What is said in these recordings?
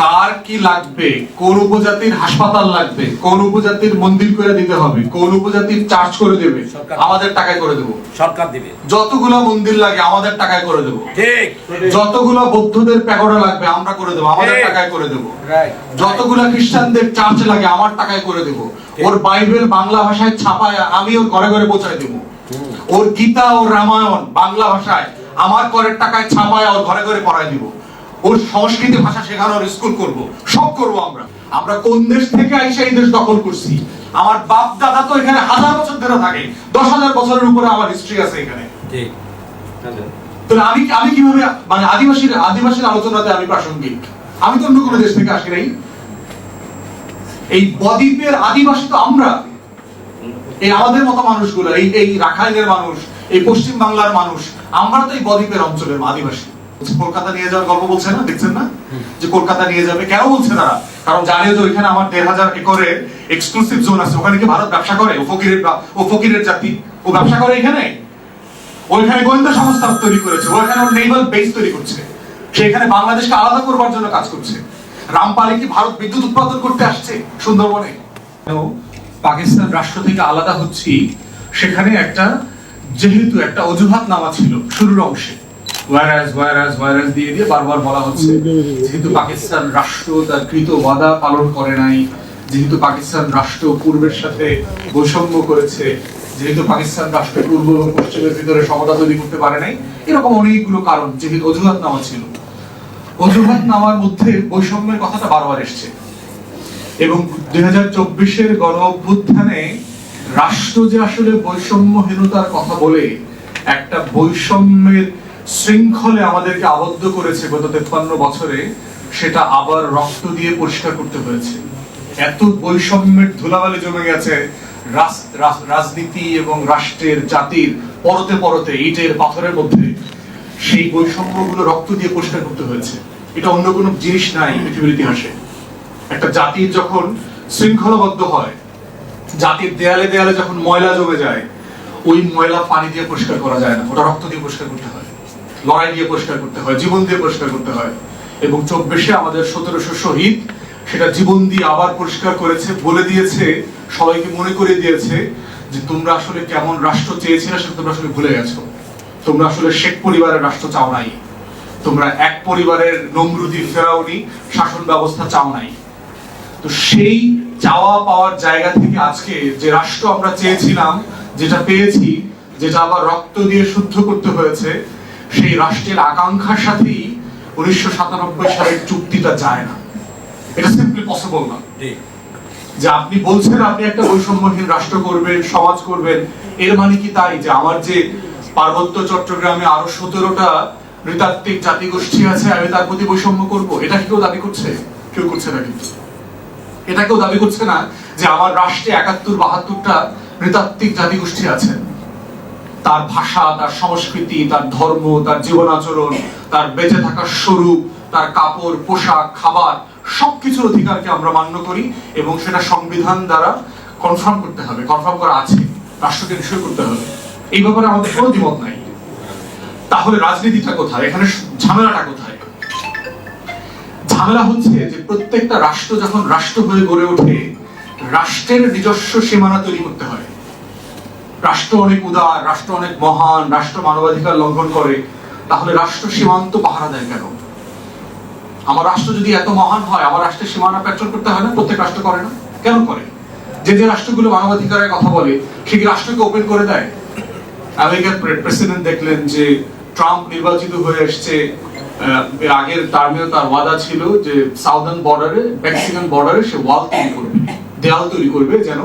কার কি লাগবে? কোন উপজাতির হাসপাতাল লাগবে? কোন উপজাতির মন্দির করে দিতে হবে? কোন উপজাতির চার্জ করে দেবে? আমাদের টাকায় করে দেবো। সরকার দিবে। যতগুলো মন্দির লাগে আমাদের টাকায় করে দেবো। ঠিক। যতগুলো বৌদ্ধদের প্যাগোডা লাগবে আমরা করে দেবো। আমাদের টাকায় করে দেবো। যতগুলো খ্রিস্টানদের চার্চ লাগে আমার টাকায় করে দেবো। ওর বাইবেল বাংলা ভাষায় ছাপায় আমি ওর ঘরে ঘরে পৌঁছায় দেবো। ওর গীতা ও রামায়ণ বাংলা ভাষায় আমার করের টাকায় ছাপায় ওর ঘরে ঘরে পড়ায় দিব। ওর সংস্কৃতি ভাষা শেখানোর স্কুল করব। সব করব আমরা। আমরা কোন দেশ থেকে আইসা এই দেশ দখল করছি? আমার বাপ দাদা তো এখানে হাজার বছর ধরে থাকে। দশ হাজার বছরের উপরে আমার হিস্ট্রি আছে এখানে। ঠিক তাহলে? আমি আমি কীভাবে মানে আদিবাসীর আদিবাসীর আলোচনাতে আমি প্রাসঙ্গিক? আমি তো অন্য কোনো দেশ থেকে আসি নাই। এই বদ্বীপের আদিবাসী তো আমরা। এই আমাদের মতো মানুষগুলো এই এই রাখাইনের মানুষ এই পশ্চিম বাংলার মানুষ আমরা তো এই বদ্বীপের অঞ্চলের আদিবাসী। কলকাতা নিয়ে যাওয়ার গল্প বলছে না? দেখছেন না? যে কলকাতা নিয়ে যাবে। কেন বলছে তারা? কারণ জানে যে ওইখানে আমার দেড় হাজার একরের এক্সক্লুসিভ জোন আছে। ওখানে কি ভারত ব্যবসা করে? ফকিরের ও ফকিরের জাতি। ও ব্যবসা করে এখানে? ওইখানে গোয়েন্দা সংস্থা তৈরি করেছে। ওইখানে নেভাল বেস তৈরি করছে। সেখানে বাংলাদেশকে আলাদা করবার জন্য কাজ করছে। রামপালে কি ভারত বিদ্যুৎ উৎপাদন করতে আসছে সুন্দরবনে? পাকিস্তান রাষ্ট্র থেকে আলাদা হচ্ছি। সেখানে একটা যেহেতু একটা অজুহাত নামা ছিল শুরুর অংশে। ওয়ারাজ ওয়ারাজ ওয়ারাজ দিয়ে দিয়ে বারবার বলা হচ্ছে যেহেতু পাকিস্তান রাষ্ট্র তার কৃত ওয়াদা পালন করে নাই যেহেতু পাকিস্তান রাষ্ট্র পূর্বের সাথে বৈষম্য করেছে যেহেতু পাকিস্তান রাষ্ট্র পূর্ব এবং পশ্চিমের ভিতরে সমতা তৈরি করতে পারে নাই এরকম অনেকগুলো কারণ যেহেতু অজুহাত নামা ছিল। অজুহাত নামার মধ্যে বৈষম্যের কথাটা বারবার এসছে। এবং দুই হাজার চব্বিশের গণ অভ্যুত্থানে রাষ্ট্র যে আসলে বৈষম্যহীনতার কথা বলে একটা বৈষম্যের শৃঙ্খলে আমাদেরকে আবদ্ধ করেছে গত তেপ্পান্ন বছরে, সেটা আবার রক্ত দিয়ে পরিষ্কার করতে হয়েছে। এত বৈষম্যের ধুলাবালি জমে গেছে রাজনীতি এবং রাষ্ট্রের জাতির পরতে পরতে ইটের পাথরের মধ্যে সেই বৈষম্যগুলো রক্ত দিয়ে পরিষ্কার করতে হয়েছে। এটা অন্য কোনো জিনিস নাই পৃথিবীর ইতিহাসে। একটা জাতির যখন শৃঙ্খলাবদ্ধ হয়, জাতির দেয়ালে দেয়ালে যখন ময়লা জমে যায়, ওই ময়লা পানি দিয়ে পরিষ্কার করা যায় না, ওটা রক্ত দিয়ে পরিষ্কার করতে হয়। লড়াই দিয়ে পরিষ্কার করতে হয়, জীবন দিয়ে পরিষ্কার করতে হয়। এবং চব্বিশে আমাদের সতেরোশো শহীদ, সেটা জীবন দিয়ে আবার পরিষ্কার করেছে, বলে দিয়েছে, সবাইকে মনে করে দিয়েছে যে তোমরা আসলে কেমন রাষ্ট্র চেয়েছিলে সেটা তোমরা আসলে ভুলে গেছো। তোমরা আসলে শেখ পরিবারের রাষ্ট্র চাও নাই। তোমরা এক পরিবারের নমরুদি ফেরাউনি শাসন ব্যবস্থা চাও নাই। তো সেই চাওয়া পাওয়ার জায়গা থেকে আজকে যে রাষ্ট্র আমরা চেয়েছিলাম, যেটা পেয়েছি, যেটা আবার রক্ত দিয়ে শুদ্ধ করতে হয়েছে সেই রাষ্ট্রের আকাঙ্ক্ষার সাথেই উনিশশো সাতানব্বই সালের চুক্তিটা যায় না। এটা সিম্পলি পসিবল না। যে আপনি বলছেন আপনি একটা বৈষম্যহীন রাষ্ট্র করবেন সমাজ করবেন এর মানে কি তাই? যে আমার যে পার্বত্য চট্টগ্রামে আরও সতেরোটা নৃতাত্ত্বিক জাতিগোষ্ঠী আছে আমি তার প্রতি বৈষম্য করব? এটা কি কেউ দাবি করছে? কেউ করছে না কিন্তু। এটা কেউ দাবি করছে না যে আমার রাষ্ট্রে একাত্তর বাহাত্তরটা নৃতাত্ত্বিক জাতিগোষ্ঠী আছে। তার ভাষা, তার সংস্কৃতি, তার ধর্ম, তার জীবন আচরণ তার বেঁচে থাকার স্বরূপ, তার কাপড়, পোশাক, খাবার, সবকিছুর অধিকারকে আমরা মান্য করি এবং সেটা সংবিধান দ্বারা কনফার্ম করতে হবে কনফার্ম করা আছে, রাষ্ট্রকে নিশ্চয় করতে হবে। এই ব্যাপারে আমাদের কোনো দ্বিমত নাই। তাহলে রাজনীতিটা কোথায়? এখানে ঝামেলাটা কোথায়? ঝামেলা হচ্ছে যে প্রত্যেকটা রাষ্ট্র যখন রাষ্ট্র হয়ে গড়ে ওঠে, রাষ্ট্রের নিজস্ব সীমানা তৈরি করতে হয়। রাষ্ট্র অনেক উদার, রাষ্ট্র অনেক মহান, রাষ্ট্র মানবাধিকার লঙ্ঘন করে, তাহলে রাষ্ট্র সীমান্ত পাহারা দেয় কেন? আমার রাষ্ট্র যদি এত মহান হয়, আমার রাষ্ট্রের সীমানা পেট্রোল করতে হয় না? প্রত্যেক রাষ্ট্র করে না। কেন করে? যে যে রাষ্ট্রগুলো মানবাধিকারের কথা বলে সেই রাষ্ট্রকে ওপেন করে দেয়। আমেরিকার প্রেসিডেন্ট দেখলেন যে ট্রাম্প নির্বাচিত হয়ে এসছে। আগের টার্মেও তার ওয়াদা ছিল যে সাউদার্ন বর্ডারে মেক্সিকান বর্ডারে সে ওয়াল তৈরি করবে। দেয়াল তৈরি করবে যেন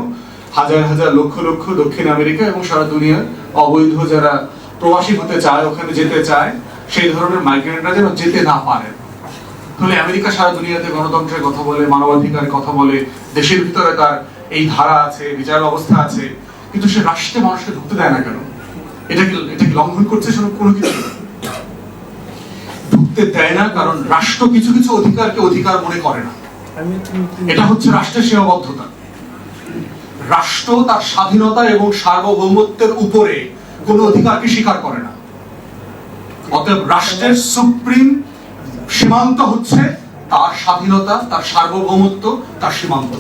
হাজার হাজার লক্ষ লক্ষ দক্ষিণ আমেরিকা এবং সারা দুনিয়ার অবৈধ যারা প্রবাসী হতে চায় ওখানে যেতে চায় সেই ধরনের মাইগ্রেন্টরা যেন যেতে না পারে। তাহলে আমেরিকা সারা দুনিয়াতে গণতন্ত্রের কথা বলে মানবাধিকার কথা বলে দেশের ভিতরে তার এই ধারা আছে বিচার ব্যবস্থা আছে কিন্তু সে রাষ্ট্রে মানুষকে ঢুকতে দেয় না কেন? এটা কি এটা কি লঙ্ঘন করছে সেরকম কোনো কিছু? ঢুকতে দেয় না কারণ রাষ্ট্র কিছু কিছু অধিকারকে অধিকার মনে করে না। এটা হচ্ছে রাষ্ট্রের সীমাবদ্ধতা। রাষ্ট্র তার স্বাধীনতা এবং সার্বভৌমত্বের উপরে কোনো অধিকারকে স্বীকার করে না। অতএব রাষ্ট্রের সুপ্রিম সীমান্ত হচ্ছে তার স্বাধীনতা, তার সার্বভৌমত্ব, তার সীমান্ত।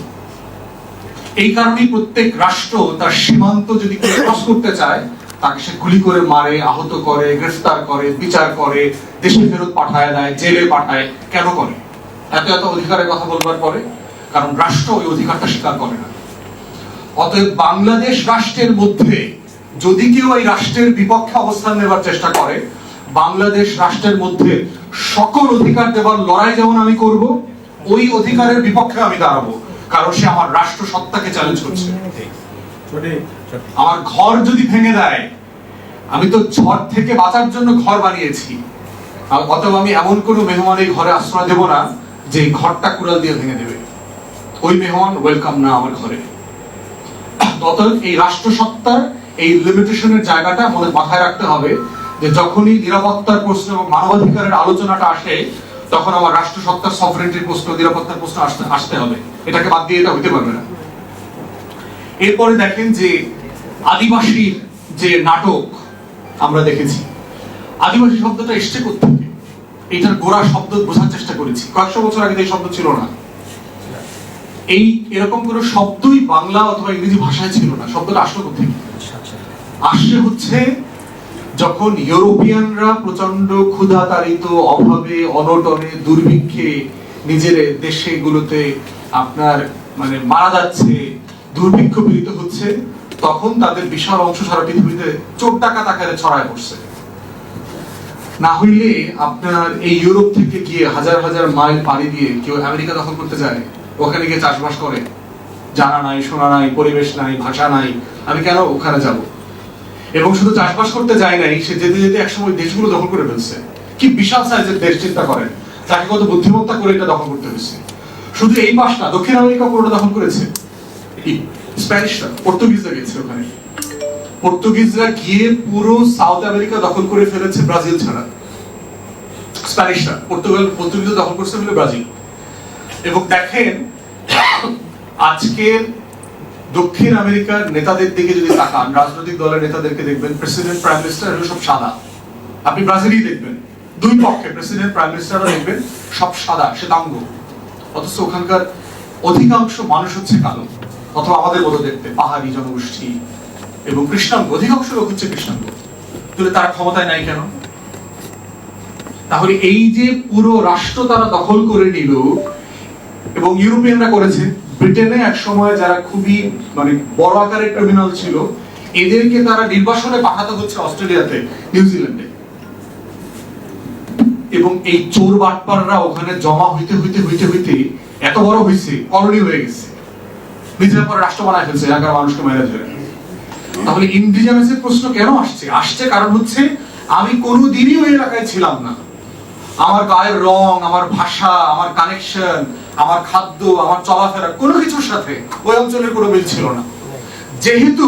এই কারণেই প্রত্যেক রাষ্ট্র তার সীমান্ত যদি ক্রস করতে চায়, তাকে সে গুলি করে মারে, আহত করে, গ্রেফতার করে, বিচার করে, দেশে ফেরত পাঠায় দেয় জেলে পাঠায়, কেন করে? এত এত অধিকারের কথা বলবার পরে, কারণ রাষ্ট্র ওই অধিকারটা স্বীকার করে না। অতএব বাংলাদেশ রাষ্ট্রের মধ্যে যদি কেউ এই রাষ্ট্রের বিপক্ষে অবস্থান নেবার চেষ্টা করে, বাংলাদেশ রাষ্ট্রের মধ্যে সকল অধিকার দেওয়ার লড়াই যেমন আমি করব, ওই অধিকারের বিপক্ষে আমি দাঁড়াবো, কারণ সে আমার রাষ্ট্র সত্তাকে চ্যালেঞ্জ করছে। আমার ঘর যদি ভেঙে দেয়, আমি তো ঝড় থেকে বাঁচার জন্য ঘর বানিয়েছি, অতএব আমি এমন কোনো মেহমান এই ঘরে আশ্রয় দেব না যে ঘরটা কুড়াল দিয়ে ভেঙে দেবে। ওই মেহমান ওয়েলকাম না আমার ঘরে। অতএব এই রাষ্ট্রসত্তার এই লিমিটেশনের জায়গাটা আমাদের মাথায় রাখতে হবে যে যখনই নিরাপত্তার প্রশ্ন এবং মানবাধিকারের আলোচনাটা আসে, তখন আমার রাষ্ট্রসত্তার সফরেন্টির প্রশ্ন, নিরাপত্তার প্রশ্ন আসতে আসতে হবে। এটাকে বাদ দিয়ে এটা হইতে পারবে না। এরপরে দেখেন যে আদিবাসীর যে নাটক আমরা দেখেছি। আদিবাসী শব্দটা এসছে কোথেকে এটার গোড়া শব্দ বোঝার চেষ্টা করেছি। কয়েকশো বছর আগে এই শব্দ ছিল না। এই এরকম কোনো শব্দই বাংলা অথবা ইংরেজি ভাষায় ছিল না। শব্দটা আসলো কোথেকে? আসছে হচ্ছে যখন ইউরোপিয়ানরা প্রচণ্ড ক্ষুধা তাড়িত অভাবে, অনটনে, দুর্ভিক্ষে নিজের দেশেগুলোতে আপনার মানে মারা যাচ্ছে, দুর্ভিক্ষ পীড়িত হচ্ছে, তখন তাদের বিশাল অংশ সারা পৃথিবীতে চোর টাকা আকারে ছড়ায় পড়ছে। না হইলে আপনার এই ইউরোপ থেকে গিয়ে হাজার হাজার মাইল পাড়ি দিয়ে কেউ আমেরিকা দখল করতে যায় ওখানে গিয়ে চাষবাস করে। জানা নাই, শোনা নাই, পরিবেশ নাই, ভাষা নাই, আমি কেন ওখানে যাব? এবং শুধু চাষবাস করতে যায় নাই, সে যেতে যেতে একসময় দেশগুলো দখল করে ফেলছে। কি বিশাল সাইজের দেশ চিন্তা করেন। তাকে কত বুদ্ধিমত্তা করে এটা দখল করতে হয়েছে। শুধু এই না দক্ষিণ আমেরিকা পুরোটা দখল করেছে। স্প্যানিশরা, পর্তুগিজরা গেছে ওখানে। পর্তুগিজরা গিয়ে পুরো সাউথ আমেরিকা দখল করে ফেলেছে ব্রাজিল ছাড়া। স্প্যানিশরা, পর্তুগাল দখল করছে বলে ব্রাজিল। এবং দেখেন, আজকের দক্ষিণ আমেরিকার নেতাদের দিকে যদি তাকান, রাজনৈতিক দলের নেতাদেরকে দেখবেন প্রেসিডেন্ট প্রাইম মিনিস্টার এগুলো সব সাদা। আপনি ব্রাজিলই দেখবেন। দুই পক্ষে প্রেসিডেন্ট প্রাইম মিনিস্টাররা দেখবেন, সব সাদা, শ্বেতাঙ্গ। অথচ ওখানকার অধিকাংশ মানুষ হচ্ছে কালো, অথবা আমাদের মতো দেখতে, পাহাড়ি জনগোষ্ঠী এবং কৃষ্ণাঙ্গ। অধিকাংশ লোক হচ্ছে কৃষ্ণাঙ্গ। তাহলে তারা ক্ষমতায় নাই কেন? তাহলে এই যে পুরো রাষ্ট্র তারা দখল করে নিল এবং ইউরোপিয়ানরা করেছে। ব্রিটেনে এক সময় যারা খুবই মানে বড় আকারের ক্রিমিনাল ছিল, এদেরকে তারা নির্বাসনে পাঠাতে হচ্ছে অস্ট্রেলিয়াতে, নিউজিল্যান্ডে। এবং এই চোর বাটপাররা ওখানে জমা হইতে হইতে হইতে হইতে এত বড় হয়েছে কলোনি হয়ে গেছে। নিজের পরে রাষ্ট্র বানায় ফেলছে, এলাকার মানুষকে মেরে ধরে তাহলে ইন্ডিজিনাসের প্রশ্ন কেন আসছে? আসছে কারণ হচ্ছে, আমি কোনোদিনই ওই এলাকায় ছিলাম না। আমার গায়ের রং, আমার ভাষা, আমার কানেকশন আমার খাদ্য, আমার চলাফেরা, কোনো কিছুর সাথে ওই অঞ্চলের কোনো মিল ছিল না। যেহেতু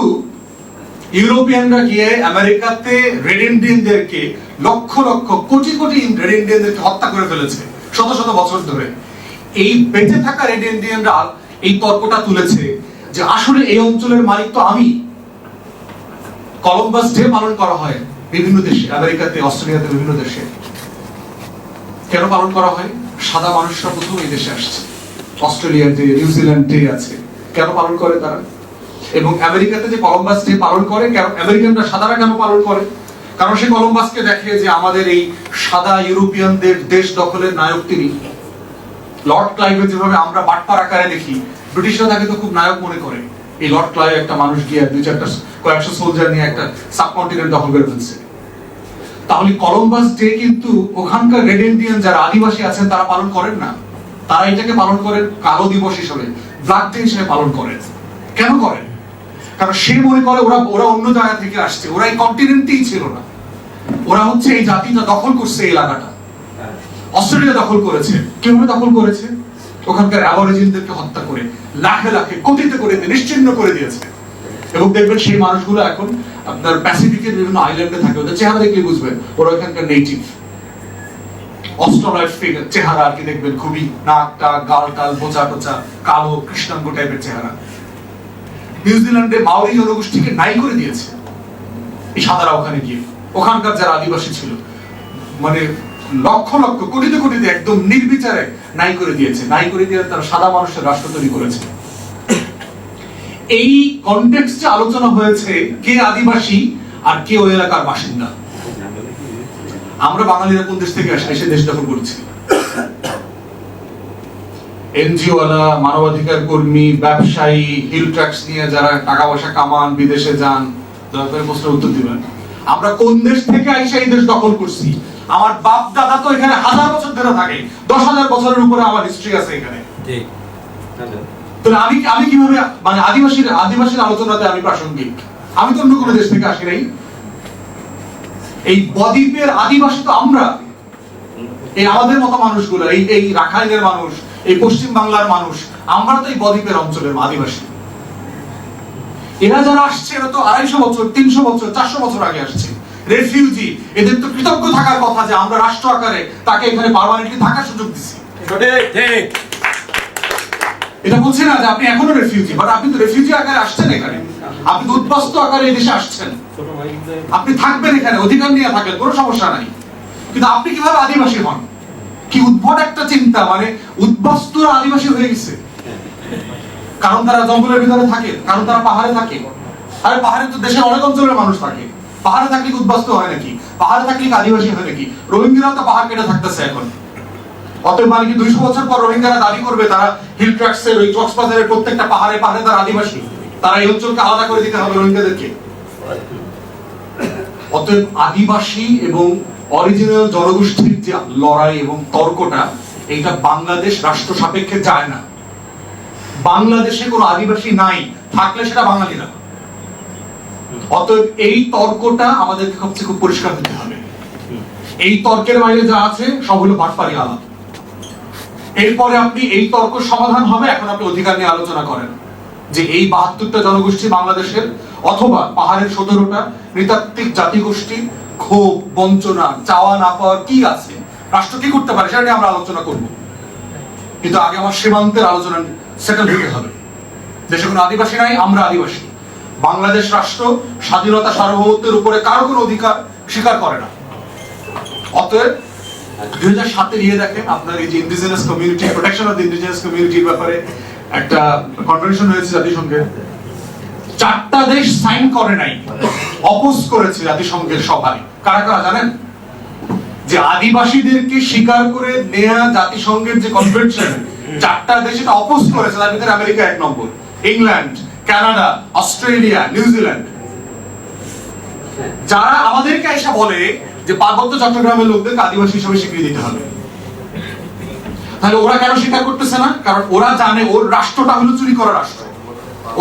ইউরোপিয়ানরা গিয়ে আমেরিকাতে রেড ইন্ডিয়ানদেরকে, লক্ষ লক্ষ, কোটি কোটি রেড ইন্ডিয়ানদেরকে হত্যা করে ফেলেছে, শত শত বছর ধরে। এই বেঁচে থাকা রেড ইন্ডিয়ানরা এই তর্কটা তুলেছে যে আসলে এই অঞ্চলের মালিক তো আমি। কলম্বাস ডে পালন করা হয় বিভিন্ন দেশে, আমেরিকাতে, অস্ট্রেলিয়াতে বিভিন্ন দেশে। কেন পালন করা হয়? সাদা মানুষরা প্রথম এই দেশে আসছে। অস্ট্রেলিয়ার ডে নিউজিল্যান্ড ডে আছে, কেন পালন করে তারা? এবং আমেরিকাতে যে কলম্বাস ডে পালন করে, কেন আমেরিকানরা সাদারা কেন পালন করে? কারণ সে কলম্বাসকে দেখে যে আমাদের এই সাদা ইউরোপিয়ানদের দেশ দখলের নায়ক তিনি। লর্ড ক্লাইভে যেভাবে আমরা বাটপার আকারে দেখি, ব্রিটিশরা তাকে তো খুব নায়ক মনে করে। এই লর্ড ক্লাইভ একটা মানুষ গিয়ে দুই চারটা, কয়েকশো সোলজার নিয়ে একটা সাবকন্টিনেন্ট দখল করে ফেলছে। তাহলে কলম্বাস ডে কিন্তু ওখানকার রেড ইন্ডিয়ান যারা আদিবাসী আছেন, তারা পালন করেন না। তারা এটাকে পালন করেন কালো দিবস হিসেবে ব্ল্যাক ডে হিসেবে পালন করেন। কেন করেন? কারণ সে মনে করে ওরা ওরা অন্য জায়গা থেকে আসছে। ওরা এই কন্টিনেন্টেই ছিল না। ওরা হচ্ছে এই জাতিটা দখল করছে এই এলাকাটা। অস্ট্রেলিয়া দখল করেছে। কীভাবে দখল করেছে? ওখানকার অ্যাবরিজিনদেরকে হত্যা করে, লাখে লাখে, কোটিতে করে নিশ্চিন্ন করে দিয়েছে। এবং দেখবেন সেই মানুষগুলো এখন আপনার প্যাসিফিকের বিভিন্ন আইল্যান্ডে থাকে, ওদের চেহারা দেখলে বুঝবেন ওরা ওখানকার নেটিভ অস্ট্রোলয়েড ফিগার চেহারা আর কি দেখবেন, খুবই নাক টাক, গাল টাল বোচা টোচা, কালো, কৃষ্ণাঙ্গ টাইপের চেহারা। নিউজিল্যান্ডে মাওরি জনগোষ্ঠীকে নাই করে দিয়েছে এই সাদারা ওখানে গিয়ে। ওখানকার যারা আদিবাসী ছিল মানে লক্ষ লক্ষ, কোটিতে কোটিতে একদম নির্বিচারে নাই করে দিয়েছে। নাই করে দিয়ে তারা সাদা মানুষের রাষ্ট্র তৈরি করেছে। এই কনটেক্সটে আলোচনা হয়েছে কে আদিবাসী আর কে ওই এলাকার বাসিন্দা। আমরা বাঙালিরা কোন দেশ থেকে আসে? এসে দেশ দখল করছি। এনজিও ওয়ালা মানবাধিকার কর্মী, ব্যবসায়ী হিল ট্র্যাক্স নিয়ে যারা টাকা পয়সা কামান, বিদেশে যান, দয়া করে প্রশ্নের উত্তর দিবেন। আমরা কোন দেশ থেকে আইসা এই দেশ দখল করছি? আমার বাপ দাদা তো এখানে হাজার বছর ধরে থাকে। দশ হাজার বছরের উপরে আমার হিস্ট্রি আছে এখানে। ঠিক তাহলে আমি আমি কীভাবে মানে আদিবাসীর আদিবাসীর আলোচনাতে আমি প্রাসঙ্গিক? আমি তো অন্য কোনো দেশ থেকে আসি নাই। এই বদ্বীপের আদিবাসী তো আমরা। এই আমাদের মতো মানুষগুলো, এই এই রাখাইনের মানুষ, এই পশ্চিম বাংলার মানুষ, আমরা তো এই বদ্বীপের অঞ্চলের আদিবাসী। এরা যারা আসছে, এরা তো আড়াইশো বছর, তিনশো বছর, চারশো বছর আগে আসছে। রেফিউজি, এদের তো কৃতজ্ঞ থাকার কথা যে আমরা রাষ্ট্র আকারে তাকে এখানে পারমানেন্টলি থাকার সুযোগ দিচ্ছি ঠিক। এটা বলছি না যে আপনি এখনও রেফিউজি বাট আপনি তো রেফিউজি আকারে আসছেন এখানে। আপনি তো উদ্বাস্ত আকারে এই দেশে আসছেন আপনি থাকবেন এখানে অধিকার নিয়ে থাকেন কোনো সমস্যা নাই। কিন্তু আপনি কীভাবে আদিবাসী হন? কি উদ্ভট একটা চিন্তা মানে উদ্বাস্তুরা আদিবাসী হয়ে গেছে। কারণ তারা জঙ্গলের ভিতরে থাকে কারণ তারা পাহাড়ে থাকে। আরে পাহাড়ে তো দেশের অনেক অঞ্চলের মানুষ থাকে। পাহাড়ে থাকলে কি উদ্বাস্ত হয় নাকি? পাহাড়ে থাকলে কি আদিবাসী হয় নাকি? রোহিঙ্গারাও তো পাহাড় কেটে থাকতেছে এখন। অতএব মানে কি দুইশো বছর পর রোহিঙ্গারা দাবি করবে, তারা হিল ট্র্যাক্সের ওই কক্সবাজারের প্রত্যেকটা পাহাড়ে পাহাড়ে তারা আদিবাসী। তারা এই অঞ্চলকে আলাদা করে দিতে হবে রোহিঙ্গাদেরকে। অতএব আদিবাসী এবং অরিজিনাল জনগোষ্ঠীর যে লড়াই এবং তর্কটা এটা বাংলাদেশ রাষ্ট্র সাপেক্ষে যায় না। বাংলাদেশে কোনো আদিবাসী নাই, থাকলে সেটা বাঙালিরা অতএব এই তর্কটা আমাদেরকে সবচেয়ে খুব পরিষ্কার দিতে হবে। এই তর্কের বাইরে যা আছে, সব হলো বাটপারি আলাপ। এরপরে আপনি এই তর্ক সমাধান হবে, এখন আপনি অধিকার নিয়ে আলোচনা করেন। যে এই বাহাত্তরটা জনগোষ্ঠী বাংলাদেশের, অথবা পাহাড়ের সতেরোটা, নৃতাত্ত্বিক জাতিগোষ্ঠী, ক্ষোভ, বঞ্চনা, চাওয়া না পাওয়ার কি আছে? রাষ্ট্র কি করতে পারে, সেটা নিয়ে আমরা আলোচনা করব। কিন্তু আগে আমার সীমান্তের আলোচনা সেটেল হতে হবে। দেশে কোনো আদিবাসী নাই, আমরা আদিবাসী। বাংলাদেশ রাষ্ট্র স্বাধীনতা সার্বভৌমত্বের উপরে কারও কোনো অধিকার স্বীকার করে না। অতএব দুই হাজার সাতের ইয়ে দেখেন আপনার এই যে indigenous community protection of indigenous কমিউনিটির ব্যাপারে একটা কনভেনশন হয়েছে জাতিসংঘের চারটা দেশ সাইন করে নাই অপোজ করেছে জাতিসংঘের সভায়। কারা কারা জানেন? যে আদিবাসীদেরকে স্বীকার করে নেয়া জাতিসংঘের যে কনভেনশন চারটা দেশ এটা অপোজ করেছে, তার ভিতরে আমেরিকা এক নম্বর, England, Canada, Australia New Zealand যারা আমাদেরকে এসে বলে যে পার্বত্য চট্টগ্রামের লোকদেরকে আদিবাসী হিসেবে স্বীকৃতি দিতে হবে। তাহলে ওরা কেন স্বীকার করতেছে না? কারণ ওরা জানে ওর রাষ্ট্রটা হলো চুরি করা রাষ্ট্র।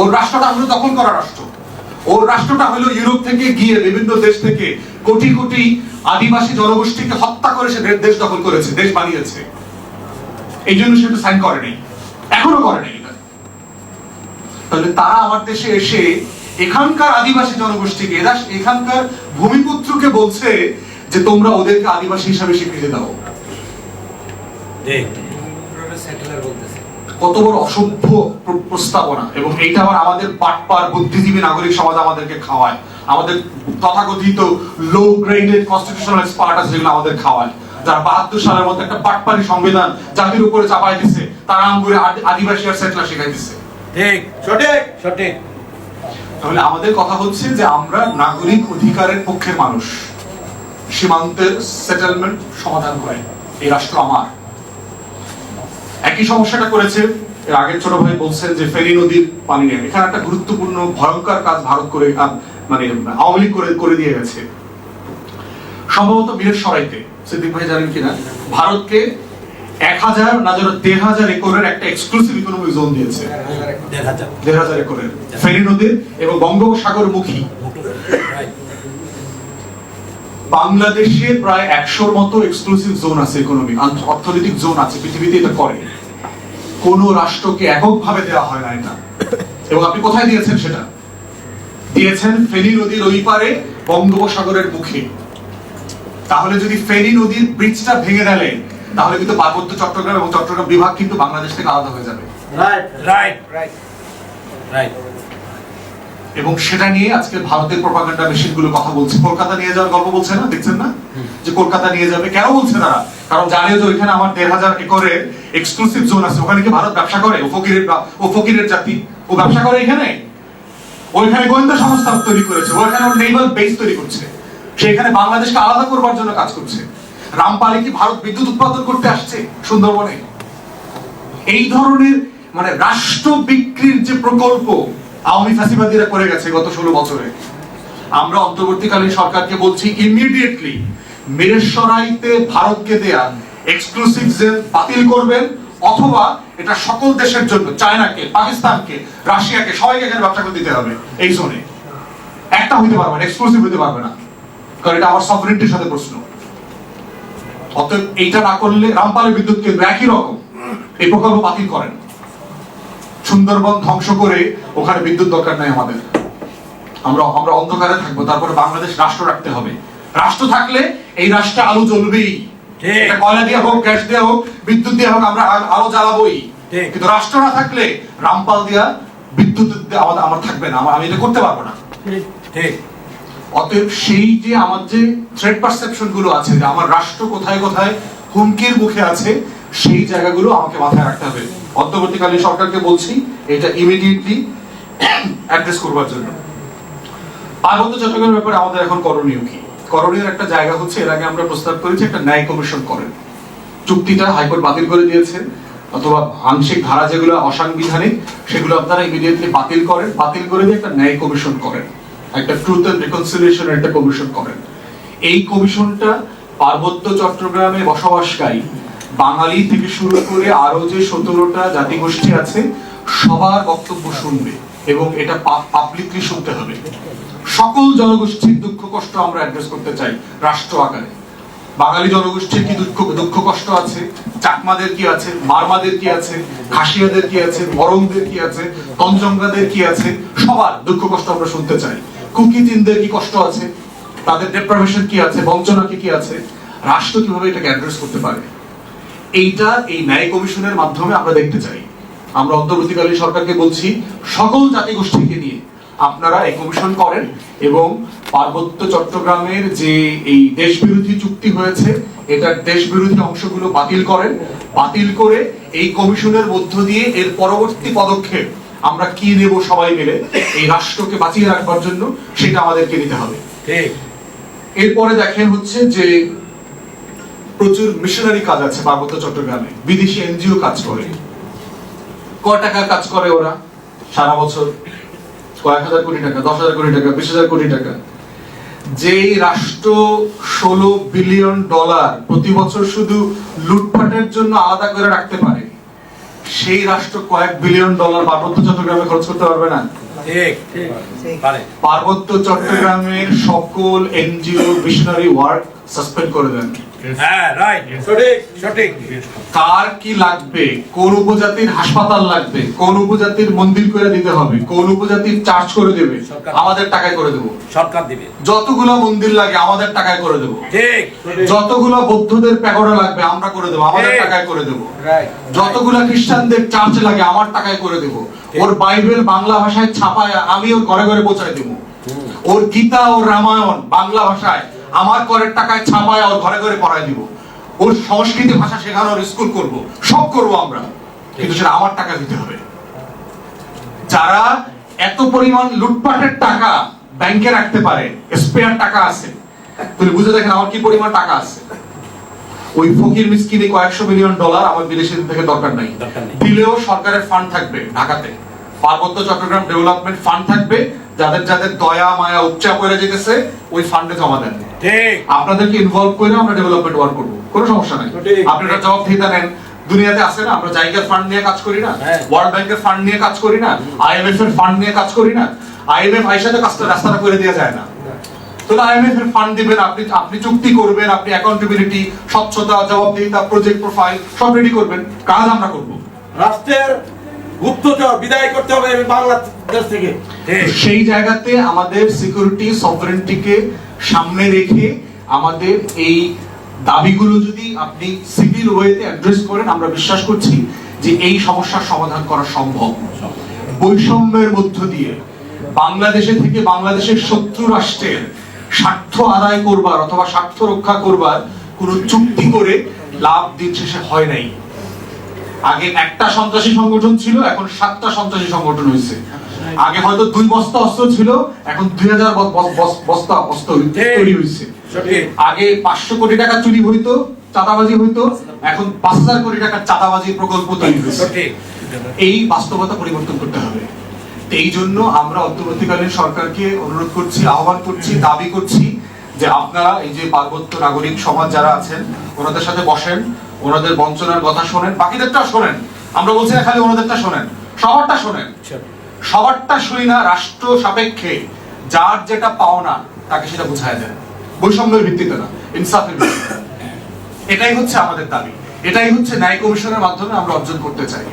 ওর রাষ্ট্রটা হলো দখল করা রাষ্ট্র। ওর রাষ্ট্রটা হলো ইউরোপ থেকে গিয়ে বিভিন্ন দেশ থেকে কোটি কোটি আদিবাসী জনগোষ্ঠীকে হত্যা করে সে দেশ দখল করেছে, দেশ বানিয়েছে। এই জন্য সেটা সাইন করে নাই। এখনও করে নাই তাহলে তারা আমার দেশে এসে এখানকার আদিবাসী জনগোষ্ঠীকে এখানকার ভূমিপুত্রকে বলছে যে তোমরা ওদেরকে আদিবাসী হিসাবে স্বীকৃতি দাও। কত বড় অসভ্য প্রস্তাবনা এবং এইটা আবার আমাদের পাটপার বুদ্ধিজীবী নাগরিক সমাজ আমাদেরকে খাওয়ায়। আমাদের তথাকথিত লো গ্রেডেড কনস্টিটিউশনাল পার্ট আছে যেগুলো আমাদের খাওয়ায়। যারা বাহাত্তর সালের মধ্যে একটা পাটপারি সংবিধান জাতির উপরে চাপাই দিছে তারা আঙ্গুরে আদিবাসী আর সেটলা শিখাই দিছে। ঠিক সঠিক। সঠিক। তাহলে আমাদের কথা হচ্ছে যে আমরা নাগরিক অধিকারের পক্ষের মানুষ। সীমান্তের সেটেলমেন্ট সমাধান করে। এই রাষ্ট্র আমার। একই সমস্যাটা করেছে এর আগের ছোট ভাই বলছেন যে ফেনী নদীর পানি নিয়ে এখানে একটা গুরুত্বপূর্ণ ভয়ঙ্কর কাজ ভারত করে মানে আওয়ামী লীগ করে করে দিয়ে গেছে। সম্ভবত বীরের সরাইতে সিদ্দিক ভাই জানেন কিনা? ভারতকে এক হাজার না যেন দেড় হাজার একরের একটা এক্সক্লুসিভ ইকোনমিক জোন দিয়েছে। দেড় হাজার একরের। ফেনী নদীর এবং বঙ্গোপসাগর মুখী বাংলাদেশে প্রায় একশোর মতো এক্সক্লুসিভ জোন আছে ইকোনমিক অর্থনৈতিক জোন আছে, পৃথিবীতে এটা করে। কোন রাষ্ট্রকে এককভাবে দেওয়া হয় না এটা। এবং আপনি কোথায় দিয়েছেন সেটা? দিয়েছেন ফেনী নদীর ওই পারে বঙ্গোপসাগরের মুখে। তাহলে যদি ফেনী নদীর ব্রিজটা ভেঙে দেয় তাহলে কিন্তু পার্বত্য চট্টগ্রাম এবং চট্টগ্রাম বিভাগ কিন্তু বাংলাদেশ থেকে আলাদা হয়ে যাবে। রাইট রাইট রাইট রাইট এবং সেটা নিয়ে আজকে ভারতের প্রপাগান্ডা মেশিনগুলো কথা বলছে। কলকাতা নিয়ে যাওয়ার গল্প বলছে না? দেখছেন না? যে কলকাতা নিয়ে যাবে। কেন বলছে তারা? কারণ জানে যে ওইখানে আমার দেড় হাজার একরের এক্সক্লুসিভ জোন আছে। ওখানে কি ভারত ব্যবসা করে? ও ফকিরের ও ফকিরের জাতি। ও ব্যবসা করে এখানে? ওইখানে গোয়েন্দা সংস্থা তৈরি করেছে। ওইখানে ওর নেভাল বেস তৈরি করছে। সেখানে বাংলাদেশকে আলাদা করবার জন্য কাজ করছে। রামপালে কি ভারত বিদ্যুৎ উৎপাদন করতে আসছে সুন্দরবনে? এই ধরনের মানে রাষ্ট্র বিক্রির যে প্রকল্প আওয়ামী ফ্যাসিবাদীরা করে গেছে গত ষোলো বছরে। আমরা অন্তর্বর্তীকালীন সরকারকে বলছি ইমিডিয়েটলি মিরেশ্বরাইতে ভারতকে দেয়া এক্সক্লুসিভ জেল বাতিল করবেন, অথবা এটা সকল দেশের জন্য, চায়নাকে, পাকিস্তানকে, রাশিয়াকে, সবাইকে এখানে ব্যবসা করে দিতে হবে এই জোনে একটা হইতে পারবে না এক্সক্লুসিভ হইতে পারবে না। কারণ এটা আমার সফরেন্টির সাথে প্রশ্ন। অতএব এইটা না করলে রামপালের বিদ্যুৎ কেন্দ্র একই রকম। এই প্রকল্প বাতিল করেন। সুন্দরবন ধ্বংস করে ওখানে বিদ্যুৎ দরকার নাই আমাদের। আমরা আমরা অন্ধকারে থাকব তারপরে বাংলাদেশ রাষ্ট্র রাখতে হবে। রাষ্ট্র থাকলে এই রাষ্ট্রে আলো জ্বলবেই। কয়লা দিয়ে হোক গ্যাস দিয়ে হোক বিদ্যুৎ দিয়ে হোক আমরা আলো জ্বালাবোই। কিন্তু রাষ্ট্র না থাকলে রামপাল দিয়া বিদ্যুৎ আমাদের আমার থাকবে না আমি এটা করতে পারব না। ঠিক। অতএব সেই যে আমার যে থ্রেড পারসেপশনগুলো আছে যে আমার রাষ্ট্র কোথায় কোথায় হুমকির মুখে আছে সেই জায়গাগুলো আমাকে মাথায় রাখতে হবে। অন্তর্বর্তীকালীন সরকারকে বলছি, এটা ইমিডিয়েটলি অ্যাড্রেস করবার জন্য। পার্বত্য চট্টগ্রামের ব্যাপারে আমাদের এখন করণীয় কি? করণীয় একটা জায়গা হচ্ছে, এর আগে আমরা প্রস্তাব করেছি, একটা ন্যায় কমিশন করেন। চুক্তিটা হাইকোর্ট বাতিল করে দিয়েছে, অথবা আংশিক ধারা যেগুলো অসাংবিধানিক, সেগুলো আপনারা ইমিডিয়েটলি বাতিল করেন। বাতিল করে দিয়ে একটা ন্যায় কমিশন করেন। একটা ট্রুথ এন্ড রিকনসিলিয়েশন একটা কমিশন করেন। এই কমিশনটা পার্বত্য চট্টগ্রামে বসবাসকারী বাঙালি থেকে শুরু করে আরও যে সতেরোটা জাতিগোষ্ঠী আছে, সবার বক্তব্য শুনবে এবং এটা পাবলিকলি শুনতে হবে। সকল জনগোষ্ঠীর দুঃখ কষ্ট আমরা অ্যাড্রেস করতে চাই রাষ্ট্র আকারে। বাঙালি জনগোষ্ঠীর কি দুঃখ দুঃখ কষ্ট আছে? চাকমাদের কি আছে? মারমাদের কি আছে? খাসিয়াদের কি আছে? মরমদের কি আছে? তঞ্জঙ্গাদের কি আছে? সবার দুঃখ কষ্ট আমরা শুনতে চাই। কুকি চিনদের কি কষ্ট আছে? তাদের ডেপ্রাভেশন কি আছে? বঞ্চনা কি কি আছে? রাষ্ট্র কীভাবে এটাকে অ্যাড্রেস করতে পারে? এইটা এই ন্যায় কমিশনের মাধ্যমে আমরা দেখতে চাই। আমরা অন্তর্বর্তীকালীন সরকারকে বলছি সকল জাতিগোষ্ঠীকে নিয়ে আপনারা এই কমিশন করেন এবং পার্বত্য চট্টগ্রামের যে এই দেশ বিরোধী চুক্তি হয়েছে এটার দেশ বিরোধী অংশগুলো বাতিল করেন। বাতিল করে এই কমিশনের মধ্য দিয়ে এর পরবর্তী পদক্ষেপ আমরা কি নেব সবাই মিলে এই রাষ্ট্রকে বাঁচিয়ে রাখবার জন্য সেটা আমাদেরকে নিতে হবে। ঠিক। এরপরে দেখেন হচ্ছে যে প্রচুর মিশনারি কাজ আছে পার্বত্য চট্টগ্রামে। বিদেশি এনজিও কাজ করে। ক টাকা কাজ করে ওরা? সারা বছর। কয়েক হাজার কোটি টাকা দশ হাজার কোটি টাকা বিশ হাজার কোটি টাকা। যেই রাষ্ট্র ষোলো বিলিয়ন ডলার প্রতি বছর শুধু লুটপাটের জন্য আলাদা করে রাখতে পারে সেই রাষ্ট্র কয়েক বিলিয়ন ডলার পার্বত্য চট্টগ্রামে খরচ করতে পারবে না? পার্বত্য চট্টগ্রামের সকল এনজিও মিশনারি ওয়ার্ক সাসপেন্ড করে দেন। হ্যাঁ রাইট সঠিক সঠিক। কার কি লাগবে? কোন উপজাতির হাসপাতাল লাগবে? কোন উপজাতির মন্দির করে দিতে হবে? কোন উপজাতির চার্জ করে দেবে? আমাদের টাকায় করে দেবো। সরকার দিবে। যতগুলো মন্দির লাগে আমাদের টাকায় করে দেবো। ঠিক। যতগুলো বৌদ্ধদের প্যাগোডা লাগবে আমরা করে দেবো। আমাদের টাকায় করে দেবো। রাইট যতগুলো খ্রিস্টানদের চার্চ লাগে আমার টাকায় করে দেবো। ওর বাইবেল বাংলা ভাষায় ছাপায় আমি ওর ঘরে ঘরে পৌঁছায় দেবো। ওর গীতা ও রামায়ণ বাংলা ভাষায়। আমার করের টাকায় ছাপায় ওর ঘরে ঘরে পড়ায় দিব। ওর সংস্কৃতি ভাষা শেখানোর স্কুল করব সব করব আমরা। কিন্তু সেটা আমার টাকা দিতে হবে। যারা এত পরিমাণ লুটপাটের টাকা ব্যাংকে রাখতে পারে স্পেয়ার টাকা আছে তুমি বুঝে দেখেন আমার কি পরিমাণ টাকা আছে। ওই ফকির মিসকিনে কয়েকশো মিলিয়ন ডলার আমার বিদেশি থেকে দরকার নাই। দিলেও সরকারের ফান্ড থাকবে ঢাকাতে। পার্বত্য চট্টগ্রাম ডেভেলপমেন্ট ফান্ড থাকবে যাদের যাদের দয়া মায়া উপচাপ করে যেতেছে ওই ফান্ডে জমা দেন। আপনাদেরকে ইনভলভ করে আমরা ডেভেলপমেন্ট ওয়ার্ক করব। কোনো সমস্যা নাই। জবাব দিতে নেন। দুনিয়াতে আছে না আমরা জায়গার ফান্ড নিয়ে কাজ করি না। ওয়ার্ল্ড ব্যাংকের ফান্ড নিয়ে কাজ করি না আইএমএফ এর ফান্ড নিয়ে কাজ করি না আইএমএফ আইসাতে কাজটা রাস্তাটা করে দেওয়া যায় না। তাহলে আইএমএফ এর ফান্ড দিবেন আপনি আপনি চুক্তি করবেন আপনি অ্যাকাউন্টেবিলিটি স্বচ্ছতা জবাবদিহিতা প্রজেক্ট প্রোফাইল সব রেডি করবেন। কাজ আমরা করব। রাষ্ট্রের গুপ্তচর বিদায় করতে হবে বাংলাদেশ থেকে। সেই জায়গাতে আমাদের সিকিউরিটি সফরেন্টিকে সামনে রেখে আমাদের এই দাবিগুলো যদি আপনি সিভিল ওয়েতে অ্যাড্রেস করেন আমরা বিশ্বাস করছি যে এই সমস্যার সমাধান করা সম্ভব। বৈষম্যের মধ্য দিয়ে বাংলাদেশে থেকে বাংলাদেশের শত্রু রাষ্ট্রের স্বার্থ আদায় করবার অথবা স্বার্থ রক্ষা করবার কোন চুক্তি করে লাভ দিন শেষে হয় নাই। আগে একটা সন্ত্রাসী সংগঠন ছিল এখন সাতটা সন্ত্রাসী সংগঠন হয়েছে আগে হয়তো দুই বস্তা অস্ত্র ছিল এখন দুই হাজার বস্তা অস্ত্র তৈরি হয়েছে আগে পাঁচশো কোটি টাকা চুরি হইতো চাঁদাবাজি হইতো এখন পাঁচ হাজার কোটি টাকার চাঁদাবাজি প্রকল্প তৈরি হয়েছে এই বাস্তবতা পরিবর্তন করতে হবে। এই জন্য আমরা অন্তর্বর্তীকালীন সরকারকে অনুরোধ করছি আহ্বান করছি দাবি করছি যে আপনারা এই যে পার্বত্য নাগরিক সমাজ যারা আছেন ওনাদের সাথে বসেন। ওনাদের বঞ্চনার কথা শোনেন বাকিদেরটা শোনেন। আমরা বলছি না খালি ওনাদেরটা শোনেন সবারটা শোনেন। সবারটা শুনি না রাষ্ট্র সাপেক্ষে। যার যেটা পাওনা তাকে সেটা বুঝায় দেন। বৈষম্যের ভিত্তিতে না ইনসাফের ভিত্তিতে। এটাই হচ্ছে আমাদের দাবি। এটাই হচ্ছে ন্যায় কমিশনের মাধ্যমে আমরা অর্জন করতে চাই।